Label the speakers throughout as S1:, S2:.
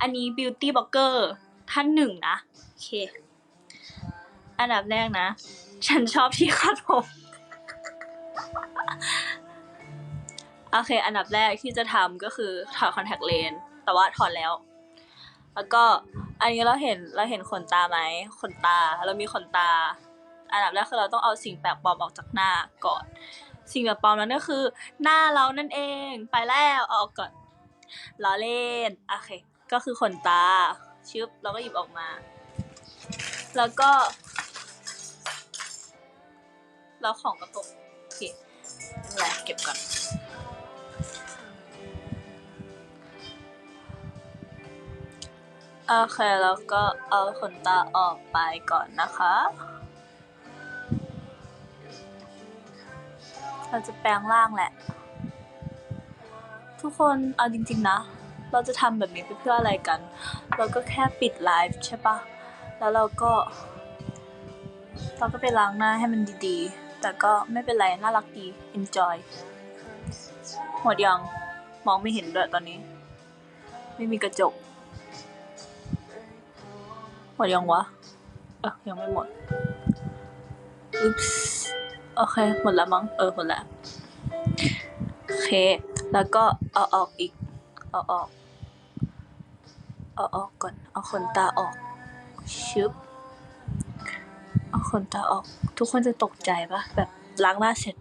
S1: อันนี้ beauty blogger ท่านหนึ่งนะ โอเค อันดับแรกนะ ฉันชอบที่คาดผมโอเค อันดับแรกที่จะทำก็คือถอดคอนแทคเลนส์แต่ว่าถอดแล้ว แล้วก็อันนี้เราเห็นเราเห็นขนตาไหมขนตาเรามีขนตา อันดับแรกคือเราต้องเอาสิ่งแปลกปลอมออกจากหน้าก่อน สิ่งแปลกปลอมนั้นก็คือ หน้าเรานั่นเองไปแล้วเอาออกก่อน ล้อเล่น โอเค ก็คือขนตา ชึบ เราก็หยิบออกมา แล้วก็เราของกระตกโอเคไม่เป็นไรเก็บก่อน โอเค แล้วก็เอาขนตาออกไปก่อนนะคะ เราจะแปลงร่างแหละ ทุกคนเอาจริง ๆ นะ เราจะทำแบบนี้ไปเพื่ออะไรกัน เราก็แค่ปิดไลฟ์ใช่ปะแล้วเราก็ เราก็ไปล้างหน้าให้มันดีๆ แต่ก็ไม่เป็นไร น่ารักดี enjoy หมดยัง มองไม่เห็นด้วยตอนนี้ ไม่มีกระจก หมดยังวะเออยังไม่หมดอุ๊ปส์โอเค หมดแล้วมั้ง เออ หมดแล้วโอเค แล้วก็เอาออกอีก เอาออก เอาออกก่อน เอาขนตาออก ชึบ เอาขนตาออก ทุกคนจะตกใจปะแบบล้างหน้าเสร็จ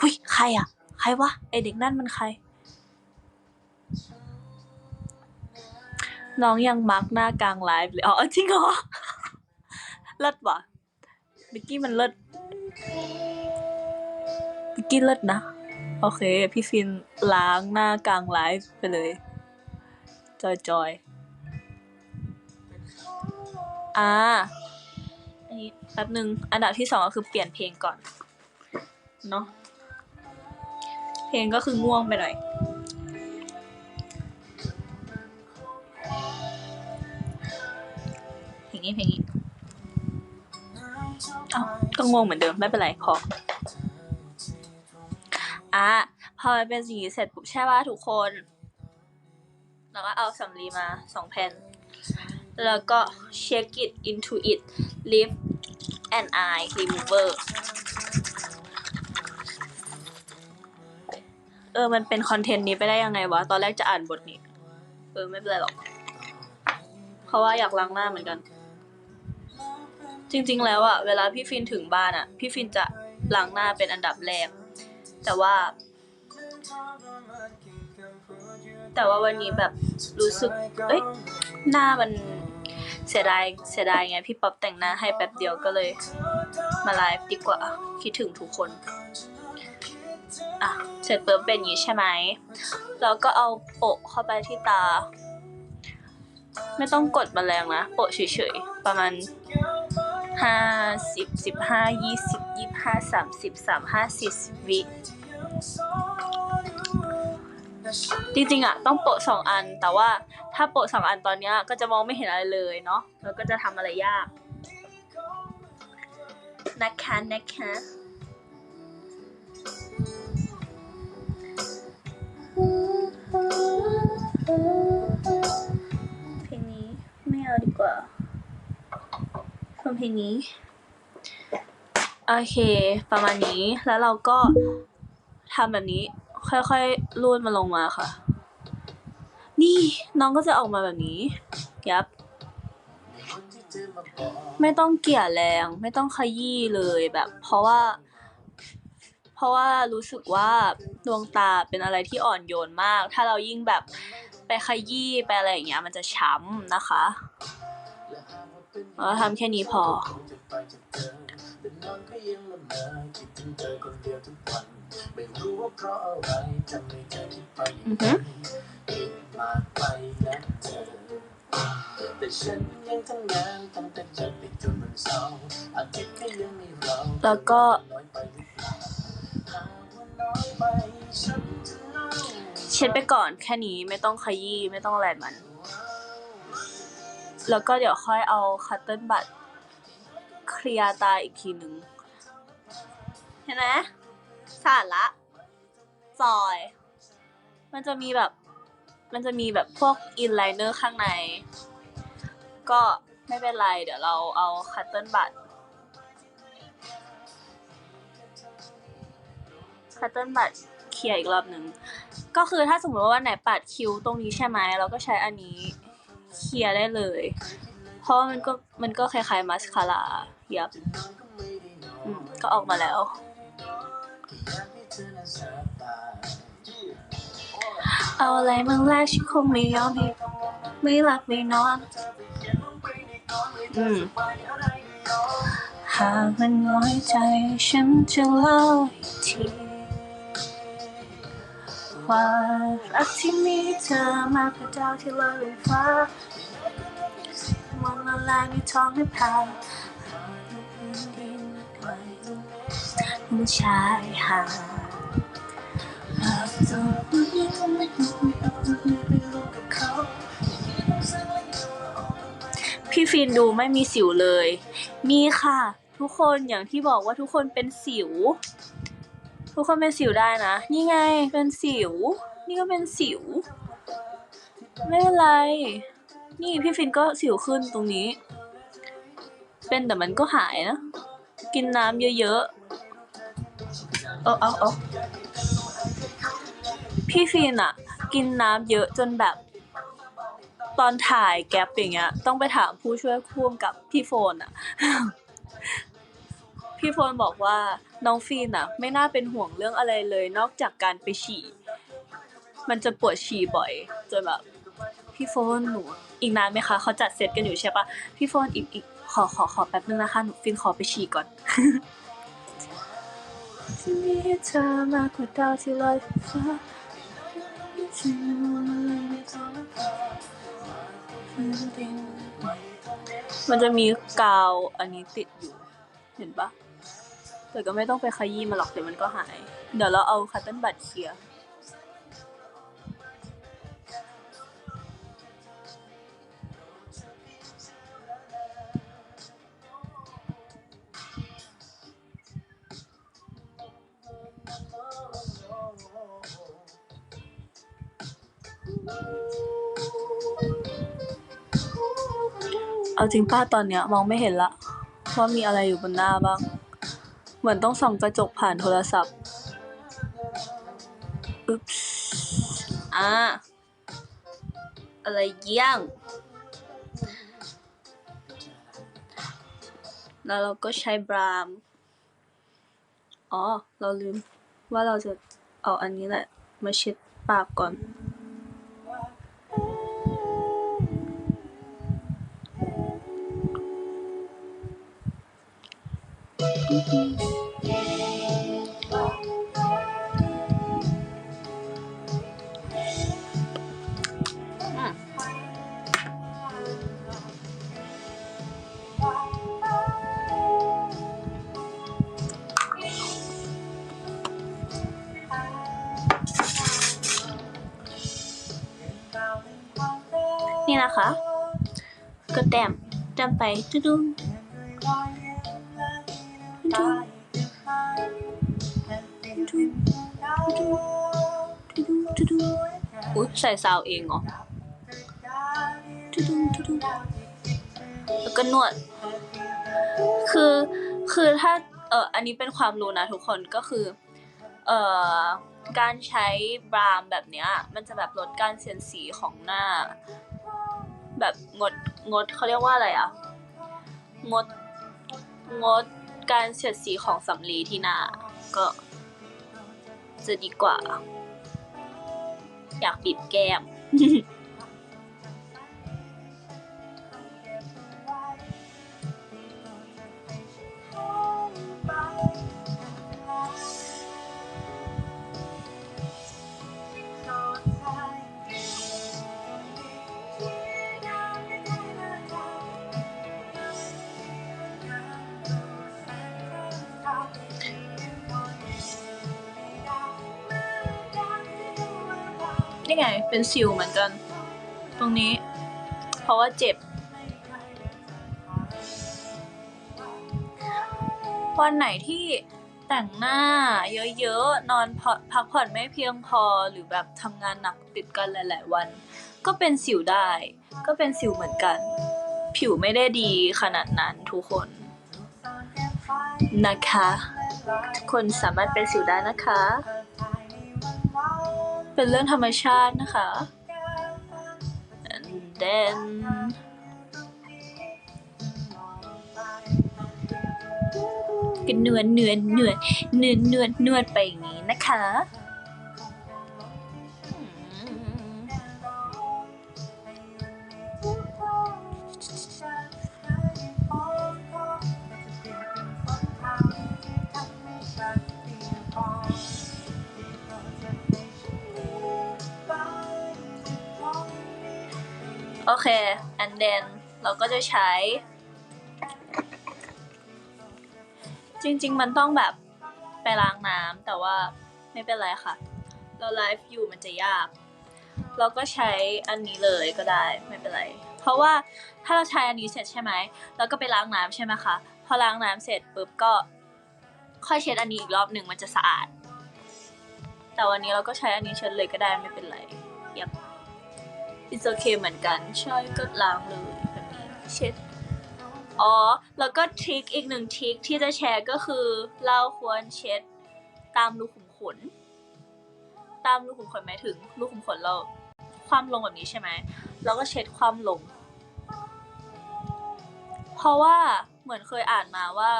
S1: หุยใครอะใครวะ ไอเด็กนั่นมันใคร น้องยังมาร์กหน้ากลางไลฟ์เลย อ๋อจริงเหรอ เลิศว่ะบิกกี้มันเลิศบิกกี้เลิศนะ โอเค พี่ฟินล้างหน้ากลางไลฟ์ไปเลย จอยจอยอ่าอันนี้แป๊บหนึ่งอันดับที่สองก็คือเปลี่ยนเพลงก่อน เนาะเพลงก็คือง่วงไปหน่อยเพลงนี้เพลงนี้ เอ้าก็ง่วงเหมือนเดิม ไม่เป็นไรพอ อะพอมันเป็นสีเสร็จปุ๊บใช่ป่ะทุกคนแล้วก็เอาสำลีมาสองแผ่น แล้วก็ shake it into it lift and eye remover เออ มันเป็นคอนเทนต์นี้ไปได้ยังไงวะ ตอนแรกจะอ่านบทนี้ เออ ไม่เป็นไรหรอก เพราะว่าอยากล้างหน้าเหมือนกัน จริงๆแล้วอะเวลาพี่ฟินถึงบ้านอะพี่ฟินจะล้างหน้าเป็นอันดับแรก แต่ว่า แต่ว่าวันนี้แบบรู้สึก เอ้ย หน้ามันเสียดายเสียดายไงพี่ป๊อปแต่งหน้าให้แป๊บเดียวก็เลย มาไลฟ์ดีกว่า คิดถึงทุกคน อะ เสร็จปุ๊บเป็นอย่างนี้ใช่ไหมแล้วก็เอาโปะเข้าไปที่ตา ไม่ต้องกดแมลงนะ โปะเฉยๆ ประมาณ ห้าสิบสิบห้ายี่สิบยี่ห้าสามสิบสามห้าสี่สิบวิจริงๆอะต้องโปะสองอัน แต่ว่าถ้าโปะสองอันตอนเนี้ยก็จะมองไม่เห็นอะไรเลยเนาะแล้วก็จะทำอะไรยากนะคะนะคะเพลงนี้ไม่เอาดีกว่า ฟังเพลงนี้ โอเค ประมาณนี้แล้วเราก็ทำแบบนี้ ค่อยๆรูดมาลงมาค่ะ นี่น้องก็จะออกมาแบบนี้ ยับ ไม่ต้องเกี่ยแรง ไม่ต้องขยี้เลยแบบ เพราะว่า เพราะว่ารู้สึกว่าดวงตาเป็นอะไรที่อ่อนโยนมาก ถ้าเรายิ่งแบบไปขยี้ไปอะไรอย่างเงี้ยมันจะช้ำนะคะ เราทำแค่นี้พอ อือฮึ
S2: แต่ฉันยังทำงานตั้งแต่จันทร์ไปจนวันเสาร์อาทิตย์ก็ยังไม่เรา
S1: แล้วก็
S2: น้อยไปหรือเปล่าหากว่าน้อยไปฉันจะเล่า
S1: เช็ดไปก่อนแค่นี้ไม่ต้องขยี้ไม่ต้องอะไรมัน แล้วก็เดี๋ยวค่อยเอาคัตเติ้ลบัตเคลียร์ตาอีกทีหนึ่ง เห็นไหมสาดละจอย มันจะมีแบบ มันจะมีแบบพวกอินไลเนอร์ข้างใน ก็ไม่เป็นไร เดี๋ยวเราเอาคัตเติลบัตคัตเติลบัตเคลียร์อีกรอบหนึ่ง ก็คือถ้าสมมติว่าวันไหนปัดคิ้วตรงนี้ใช่ไหมเราก็ใช้อันนี้ เคลียร์ได้เลย เพราะมันก็มันก็คล้ายๆมาสคาร่ายับอืมก็ออกมาแล้วเอาอะไรมาแลกฉันคงไม่ยอมให้ไม่หลับไม่นอนอืมหากมันน้อยใจฉันจะเล่าอี กทีว่ารักที่มีเธอมากกว่าดาวที่ลอยบนฟ้ามองละลายในท้องนภาผู้ชายหาดหากตัวนี้ก็ไม่รู้ไปรู้กับเขาพี่ฟินดูไม่มีสิวเลย มีค่ะ ทุกคนอย่างที่บอกว่าทุกคนเป็นสิว ทุกคนเป็นสิวได้นะ นี่ไงเป็นสิว นี่ก็เป็นสิว ไม่เป็นไร นี่พี่ฟินก็สิวขึ้นตรงนี้ เป็นแต่มันก็หายนะ กินน้ำเยอะๆ เออเอาเอาพี่ฟินอะกินน้ำเยอะจนแบบ ตอนถ่ายแก๊ปอย่างเงี้ย ต้องไปถามผู้ช่วยพ่วงกับพี่โฟนอะ พี่โฟนบอกว่าน้องฟีนอะไม่น่าเป็นห่วงเรื่องอะไรเลย นอกจากการไปฉี่ มันจะปวดฉี่บ่อย จนแบบพี่โฟนหนูอีกนานไหมคะเขาจัดเซตกันอยู่ใช่ปะพี่โฟนอีกอีกขอขอขอแป๊บนึงนะคะหนูฟินขอไปฉี่ก่อนที่มีเธอมากกว่าดาวที่ลอยฟ้ามันจะมีกาวอันนี้ติดอยู่ เห็นปะ แต่ก็ไม่ต้องไปขยี้มันหรอกเดี๋ยวมันก็หาย เดี๋ยวเราเอาคัตเติ้ลบัตเคลียร์เอาจริงป้าตอนเนี้ยมองไม่เห็นละว่ามีอะไรอยู่บนหน้าบ้าง เหมือนต้องส่องกระจกผ่านโทรศัพท์อุ๊ปส์อ่าอะไรเยี่ยงแล้วเราก็ใช้บรามอ๋อ เราลืมว่าเราจะเอาอันนี้แหละ มาเช็ดปากก่อน นะคะ ก็แต้มแต้มไปจุดุ้งจุดุ้งจุดุ้งจุดุ้งจุดุ้งอุ๊ยใส่ซาวเองเหรอจุดุ้งจุดุ้งแล้วก็นวด คือ คือถ้า เอออันนี้เป็นความรู้นะทุกคนก็คือ เอ่อ การใช้บรามแบบเนี้ย มันจะแบบลดการเสียดสีของหน้า แบบงดงดเขาเรียกว่าอะไรอะงดงดการเสียดสีของสำลีที่หน้าก็จะดีกว่า อยากบีบแก้ม นี่ไง เป็นสิวเหมือนกัน ตรงนี้ เพราะว่าเจ็บ วันไหนที่แต่งหน้าเยอะๆ นอนพักผ่อนไม่เพียงพอหรือแบบทำงานหนักติดกันหลาย ๆ วัน ก็เป็นสิวได้ ก็เป็นสิวเหมือนกัน ผิวไม่ได้ดีขนาดนั้นทุกคนนะคะ คนสามารถเป็นสิวได้นะคะ เป็นเรื่องธรรมชาตินะคะ and then ก็นวดนวดนวดนวดนวดนวดไปอย่างนี้นะคะ โอเค and then เราก็จะใช้ จริง ๆ มันต้องแบบไปล้างน้ำแต่ว่าไม่เป็นไรค่ะ เราไลฟ์อยู่มันจะยาก เราก็ใช้อันนี้เลยก็ได้ไม่เป็นไร เพราะว่าถ้าเราใช้อันนี้เสร็จใช่ไหมแล้วก็ไปล้างน้ำใช่ไหมคะพอล้างน้ำเสร็จปุ๊บก็ค่อยเช็ดอันนี้อีกรอบหนึ่งมันจะสะอาด แต่วันนี้เราก็ใช้อันนี้เช็ดเลยก็ได้ไม่เป็นไรยับ it's okay เหมือนกัน ใช่ก็ล้างเลยแบบนี้เช็ดอ๋อ แล้วก็ทริคอีกหนึ่งทริคที่จะแชร์ก็คือ เราควรเช็ดตามรูขุมขน ตามรูขุมขนหมายถึงรูขุมขนเราคว่ำลงแบบนี้ใช่ไหมเราก็เช็ดคว่ำลง เพราะว่าเหมือนเคยอ่านมาว่า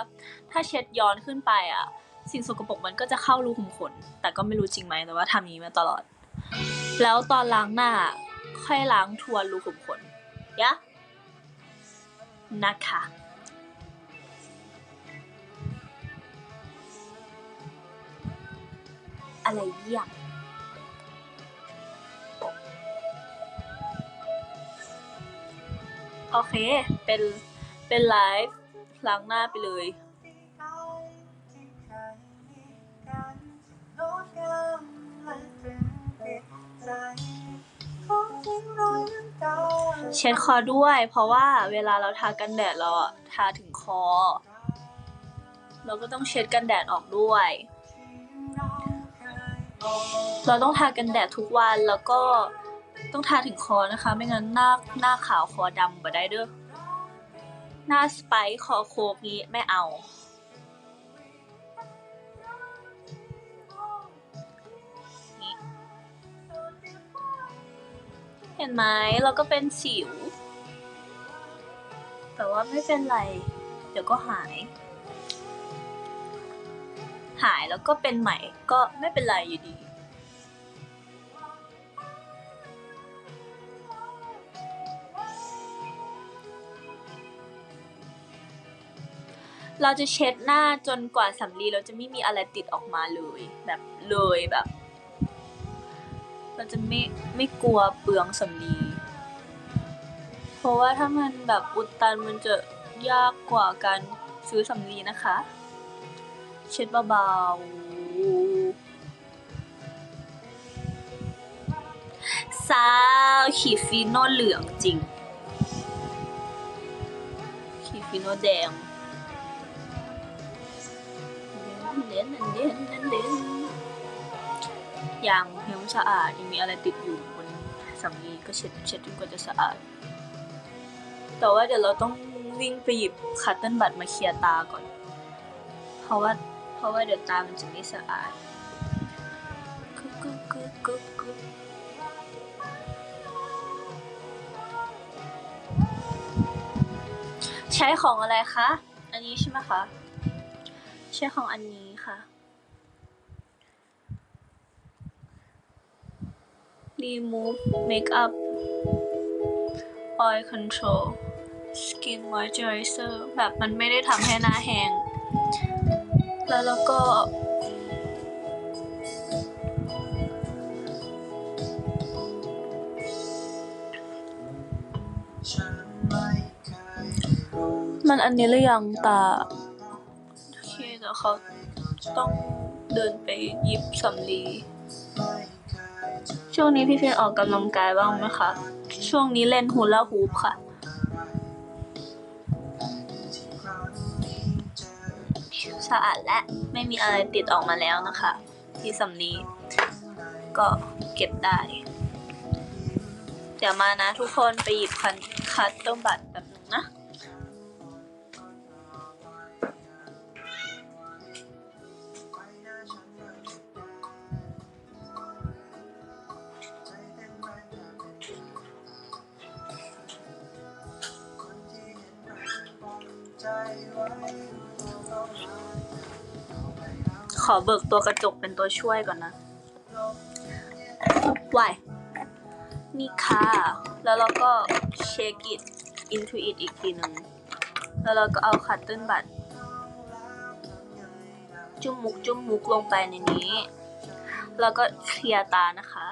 S1: ถ้าเช็ดย้อนขึ้นไปอะ สิ่งสกปรกมันก็จะเข้ารูขุมขน แต่ก็ไม่รู้จริงไหมแต่ว่าทำนี้มาตลอด แล้วตอนล้างหน้า ค่อยล้างทวนรูขุมขนยะนะคะอะไรเยี่ยมโอเค เป็น เป็นไลฟ์ล้างหน้าไปเลย เช็ดคอด้วย เพราะว่าเวลาเราทากันแดดเราทาถึงคอ เราก็ต้องเช็ดกันแดดออกด้วย เราต้องทากันแดดทุกวันแล้วก็ต้องทาถึงคอนะคะ ไม่งั้นหน้าหน้าขาวคอดำบ่ได้เด้อหน้าสไปค์คอโคกนี้ไม่เอา ห็นไหมเราก็เป็นสิว แต่ว่าไม่เป็นไร เดี๋ยวก็หาย หายแล้วก็เป็นใหม่ก็ไม่เป็นไรอยู่ดีเราจะเช็ดหน้าจนกว่าสำลีเราจะไม่มีอะไรติดออกมาเลย แบบเลยแบบ เราจะไม่ไม่กลัวเปลืองสำลีเพราะว่าถ้ามันแบบอุดตันมันจะยากกว่าการซื้อสำลีนะคะ เช็ดเบาๆซาวขีดฟีโนเหลืองจริง ขีดฟีโนแดงเด่นเด่นเด่นเด่น ยังยังไม่สะอาดยังมีอะไรติดอยู่บนสำลีก็เช็ดเช็ดจนกว่าจะสะอาด แต่ว่าเดี๋ยวเราต้องวิ่งไปหยิบคัตเติ้ลบัตมาเคลียร์ตาก่อน เพราะว่าเพราะว่าเดี๋ยวตามันจะไม่สะอาดกึ๊กกึ๊กกึ๊กกึกกึกใช้ของอะไรคะ อันนี้ใช่ไหมคะ ใช้ของอันนี้ค่ะ remove makeup oil control skin moisturizer แบบมันไม่ได้ทำให้หน้าแห้ง แล้วเราก็ มันอันนี้หรือยังตา โอเคเดี๋ยวเขาต้องเดินไปหยิบสำลี ช่วงนี้พี่เฟยออกกำลังกายบ้างไหมคะ ช่วงนี้เล่นฮูลาฮูปค่ะ สะอาดและไม่มีอะไรติดออกมาแล้วนะคะ ที่สำลีก็เก็บได้ เดี๋ยวมานะทุกคนไปหยิบคันคัตเตอร์บัตรแบบ ขอเบิกตัวกระจกเป็นตัวช่วยก่อนนะวายนี่ค่ะ แล้วเราก็เช็ค it into it อีกทีหนึ่ง แล้วเราก็เอาคัตเติ้ลบัตจุ่มมุกจุ่มมุกลงไปในนี้ แล้วก็เคลียร์ตานะคะ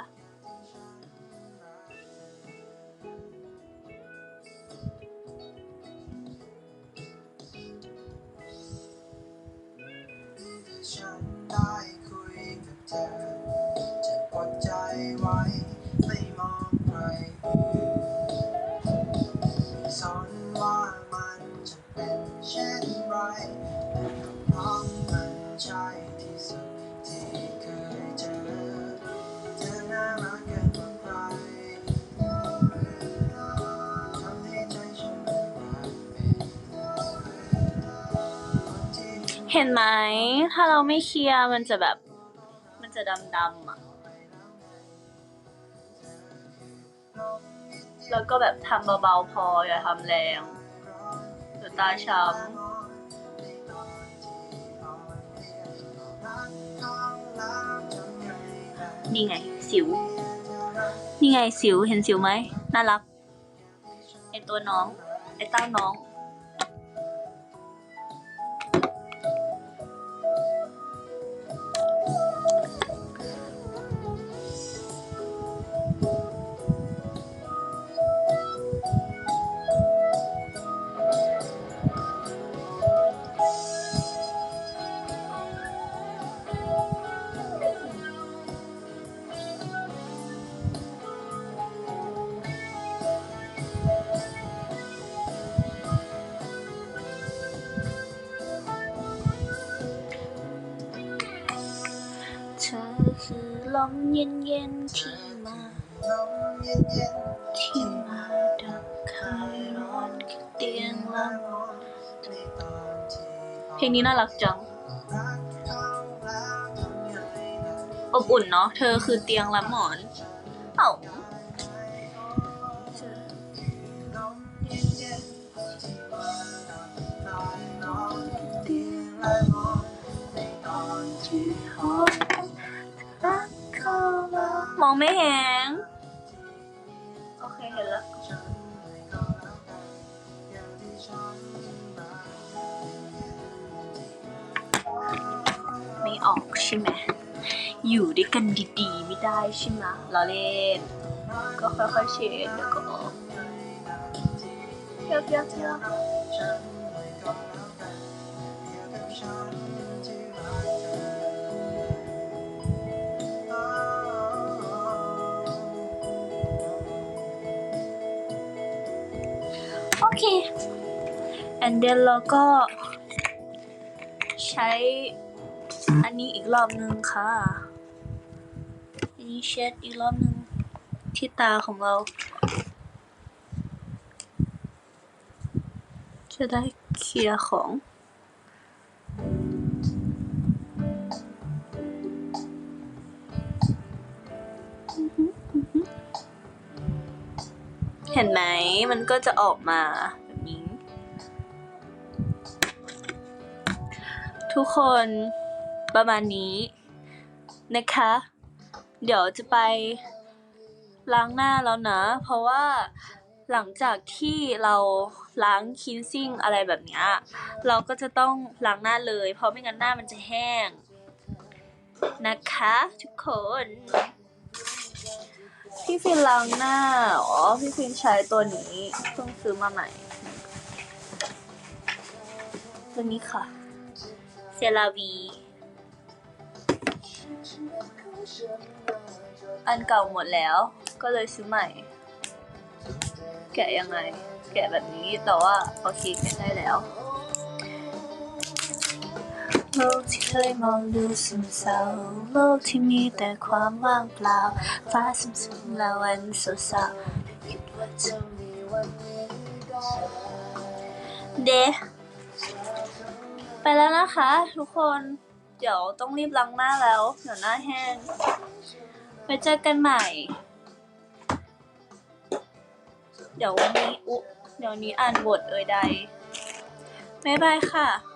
S2: ได้คุยกับเธอ จะกดใจไว้ ไม่มองใครไม่สนว่ามา เห็น
S1: ไหม ถ้าเราไม่เคลียร์มันจะแบบ มันจะดำๆอะ แล้วก็แบบทำเบาๆพออย่าทำแรงเดี๋ยวตาช้ำนี่ไง สิว นี่ไงสิวเห็นสิวไหม น่ารักไอตัวน้อง ไอเต้าน้อง คือลมเย็นๆที่มาที่มาดับคลายร้อนกับเตียงละหมอนเพลงนี้น่ารักจัง อบอุ่นเนาะเธอคือเตียงละหมอน เอ้า มองไม่เห็น โอเค เห็นแล้ว ไม่ออกใช่ไหม อยู่ด้วยกันดีๆ ไม่ได้ใช่ไหมเราเล่น ก็ค่อยๆเช็ดเดี๋ยวก็ออกเที่ยวเที่ยวเที่ยว เค and then เราก็ใช้อันนี้อีกรอบนึงค่ะ อันนี้เช็ดอีกรอบนึงที่ตาของเรา จะได้เคลียร์ของ เห็นไหมมันก็จะออกมาแบบนี้ ทุกคนประมาณนี้นะคะ เดี๋ยวจะไปล้างหน้าแล้วนะ เพราะว่าหลังจากที่เราล้างคินซิ่งอะไรแบบนี้เราก็จะต้องล้างหน้าเลย เพราะไม่งั้นหน้ามันจะแห้งนะคะ ทุกคน พี่ฟินล้างหน้า อ๋อ พี่ฟินใช้ตัวนี้เพิ่งซื้อมาใหม่ ตัวนี้ค่ะ เซราวี อันเก่าหมดแล้ว ก็เลยซื้อใหม่ แกะยังไง แกะแบบนี้ แต่ว่าโอเคแกะได้แล้ว โลกที่เคยมองดูซึมเศร้า โลกที่มีแต่ความว่างเปล่า ฟ้าซึมซึมและวันสดใสคิดว่าจะมีวันนี้ได้เดไปแล้วนะคะ ทุกคน เดี๋ยวต้องรีบล้างหน้าแล้ว เดี๋ยวหน้าแห้ง ไปเจอกันใหม่ เดี๋ยววันนี้อุเดี๋ยวนี้อ่านบทเอ่ยใดบ๊ายบายค่ะ